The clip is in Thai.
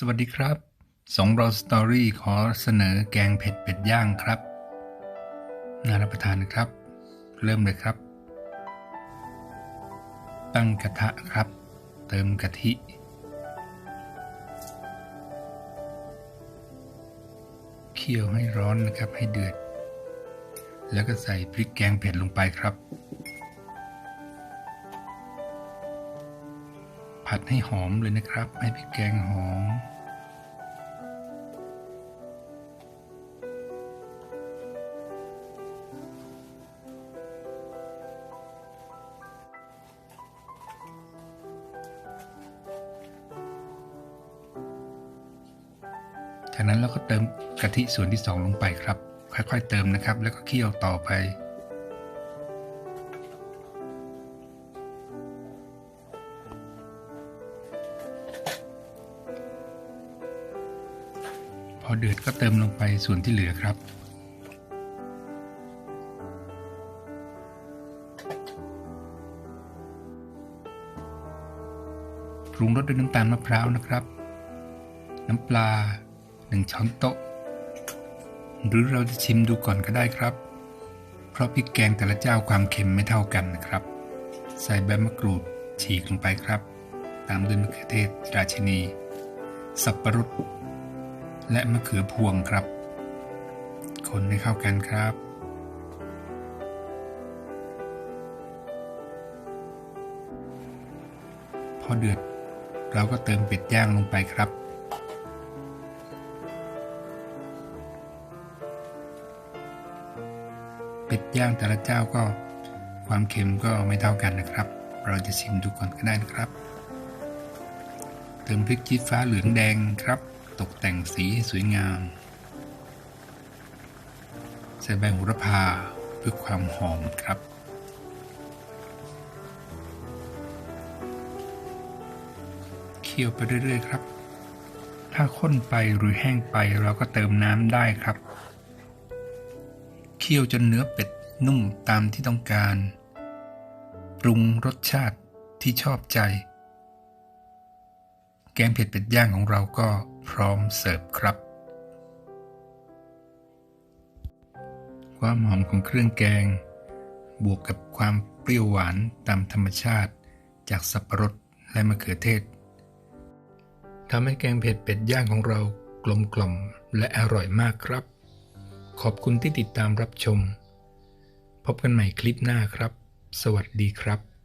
สวัสดีครับสองเราสตอรี่ขอเสนอแกงเผ็ดเป็ดย่างครับ น่ารับประทานนะครับ เริ่มเลยครับ ตั้งกระทะครับ เติมกะทิ เคี่ยวให้ร้อนนะครับให้เดือด แล้วก็ใส่พริกแกงเผ็ดลงไปครับ ผัดให้หอมเลยนะครับ ให้พริกแกงหอม จากนั้นเราก็เติมกะทิส่วนที่สองลงไปครับ ค่อยๆเติมนะครับ แล้วก็เคี่ยวต่อไป อเดือดก็เติมลงไปส่วนที่เหลือครับ ปรุงรสด้วยน้ำตาลมะพร้าวนะครับ น้ำปลา 1 ช้อนโต๊ะ หรือเราจะชิมดูก่อนก็ได้ครับ เพราะพริกแกงแต่ละเจ้าความเค็มไม่เท่ากันนะครับ ใส่ใบมะกรูดฉีกลงไปครับ ตามด้วยมะเขือเทศราชินี สับปะรด และมะเขือพวงครับ คนให้เข้ากันครับ พอเดือดเราก็เติมเป็ดย่างลงไปครับเป็ดย่างแต่ละเจ้าก็ความเค็มก็ไม่เท่ากันนะครับ เราจะชิมดูก่อนก็ได้นะครับ เติมพริกชี้ฟ้าเหลืองแดงครับ ตกแต่งสีให้สวยงาม ใส่ใบโหระพาเพื่อความหอมครับ เคี่ยวไปเรื่อยๆครับ ถ้าข้นไปหรือแห้งไปเราก็เติมน้ำได้ครับ เคี่ยวจนเนื้อเป็ดนุ่มตามที่ต้องการ ปรุงรสชาติที่ชอบใจ แกงเผ็ดเป็ดย่างของเราก็ ร้อมเสิร์ฟครับ ความหอมของเครื่องแกง บวกกับความเปรี้ยวหวานตามธรรมชาติ จากสับปะรดและมะเขือเทศทำให้แกงเผ็ดเป็ดย่างของเรากลมกล่อมและอร่อยมากครับ ขอบคุณที่ติดตามรับชม พบกันใหม่คลิปหน้าครับ สวัสดีครับ